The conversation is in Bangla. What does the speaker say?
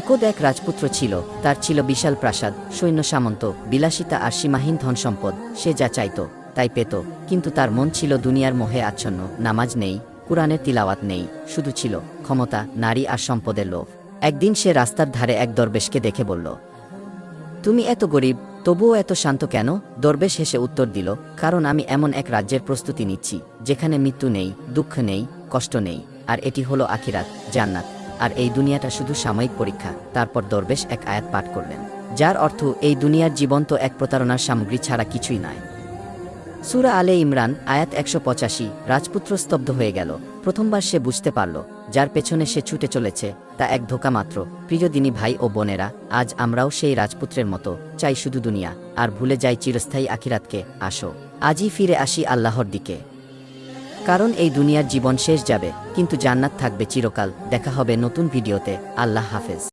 একদ এক রাজপুত্র ছিল, তার ছিল বিশাল প্রাসাদ, সৈন্য সামন্ত, বিলাসিতা আর সীমাহীন ধন সম্পদ, সে যা চাইত, তাই পেত, কিন্তু তার মন ছিল দুনিয়ার মোহে আচ্ছন্ন, নামাজ নেই, কুরআনের তিলাওয়াত নেই, শুধু ছিল ক্ষমতা, নারী আর সম্পদের লোভ। একদিন সে রাস্তার ধারে এক দরবেশকে দেখে বলল, তুমি এত গরিব, তবুও এত শান্ত কেন? দরবেশ হেসে উত্তর দিল, কারণ আমি এমন এক রাজ্যের প্রস্তুতি নিচ্ছি, যেখানে মৃত্যু নেই, দুঃখ নেই, কষ্ট নেই, আর এটি হলো আখিরাত, জান্নাত। আর এই দুনিয়াটা শুধু সাময়িক পরীক্ষা। তারপর দরবেশ এক আয়াত পাঠ করলেন। যার অর্থ, এই দুনিয়ার জীবন তো এক প্রতারণার সামগ্রী ছাড়া কিছুই নয় সুরা আলে ইমরান, আয়াত একশো পঁচাশি, রাজপুত্র স্তব্ধ হয়ে গেল। প্রথমবার সে বুঝতে পারল, যার পেছনে সে ছুটে চলেছে, তা এক ধোকা মাত্র প্রিয়দিনী ভাই ও বোনেরা, আজ আমরাও সেই রাজপুত্রের মতো, চাই শুধু দুনিয়া, আর ভুলে যাই চিরস্থায়ী আখিরাতকে, আসো। আজই ফিরে আসি আল্লাহর দিকে। কারণ এই দুনিয়ার জীবন শেষ যাবে, কিন্তু জান্নাত থাকবে চিরকাল। দেখা হবে নতুন ভিডিওতে। আল্লাহ হাফেজ।